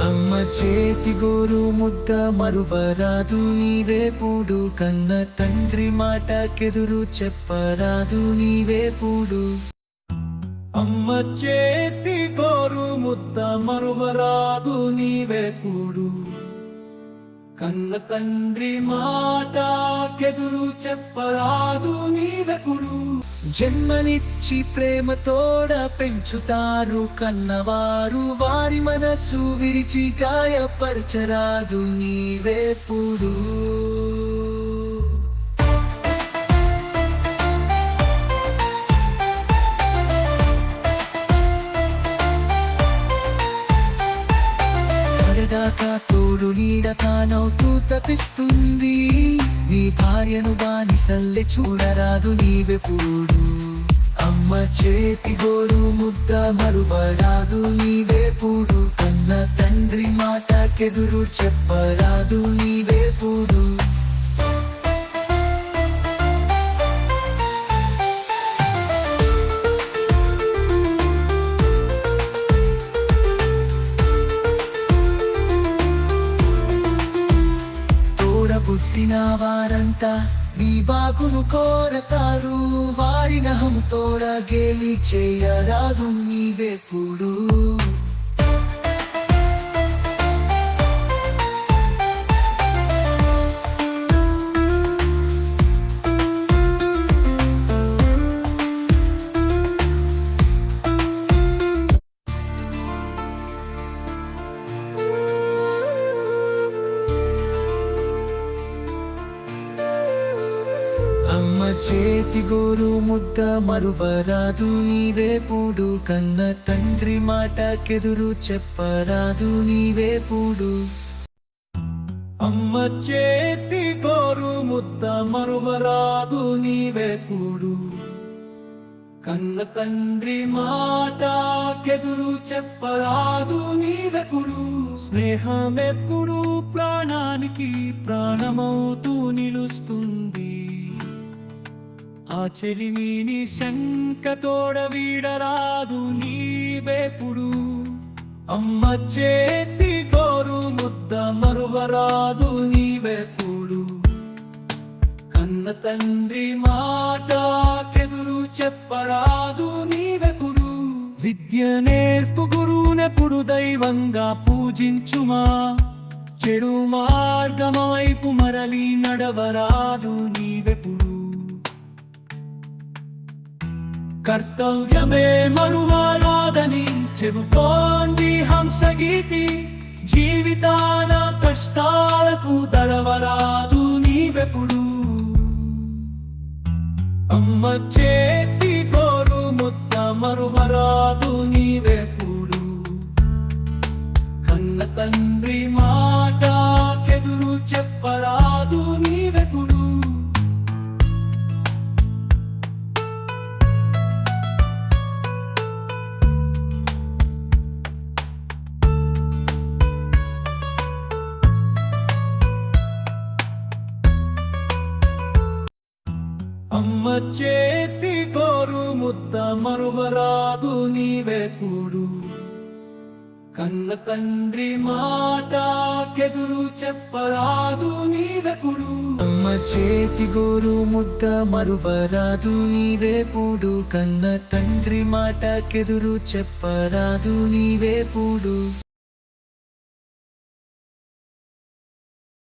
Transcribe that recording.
అమ్మ చేతి గోరు ముద్ద మరువరాదు నీవేపుడు కన్న తండ్రి మాట కెదురు చెప్పరాదు నీవేపుడు అమ్మ చేతి గోరు ముద్ద మరువరాదు నీవే కూడు కన్న తండ్రి మాట కెదురు చెప్పరాదు నీవే కుడు జన్మనిచ్చి ప్రేమతోడ పెంచుతారు కన్నవారు. వారి మనసు విరిచి గాయపరచరాదు నీవేపుడు పడదాకా తోడు నీడ తానవుతూ తపిస్తుంది నీ భార్యను బానిసల్లె చూడరాదు నీవెప్పుడు. అమ్మ చేతి గోరు ముద్ద మరువరాదు నీవేపుడు కన్న తండ్రి మాటకెదురు చెప్పరాదు నీవేపుడు పుట్టిన వారంతా నీ బాగును కోరతారు. వారి నహం తోడ గేలి చేయరాదు నీవెప్పుడు. అమ్మ చేతి గోరు ముద్ద మరువరాదు నీవేపుడు కన్న తండ్రి మాటకెదురు చెప్పరాదు నీవేపుడు అమ్మ చేతి గోరు ముద్ద మరువరాదు నీవే కూడు కన్న తండ్రి మాట కెదురు చెప్పరాదు నీవెప్పుడు స్నేహం స్నేహమెప్పుడు ప్రాణానికి ప్రాణమవుతూ నిలుస్తుంది. ఆ చెలిమిని శంకతోడ వీడరాదు నీవేపుడు. అమ్మ చేతి గోరు ముద్ద మరువరాదు నీవేపుడు. కన్న తండ్రి మాట కెదురు చెప్పరాదు నీవెపుడు. విద్య నేర్పు గురువునెప్పుడు దైవంగా పూజించుమా. చెడు మార్గమైపు మరలి నడవరాదు నీవెప్పుడు కర్తవ్యమే మరువారాదని చెబుతోంది హంసగీతి. జీవితాన కష్టాలకు దరవరాదు నీవెప్పుడు. అమ్మ చేతి కోరు ముద్ద మరువరాదు నీవెప్పుడు. కన్న తండ్రి మా అమ్మ చేతి గోరు ముద్ద మరువరాదు నీవే కూడు. కన్న తండ్రి మాట కెదురు చెప్పరాదు నీవే అమ్మ చేతి గోరు ముద్ద మరువరాదు నీవేపుడు కన్న తండ్రి మాటకెదురు చెప్పరాదు నీవేపుడు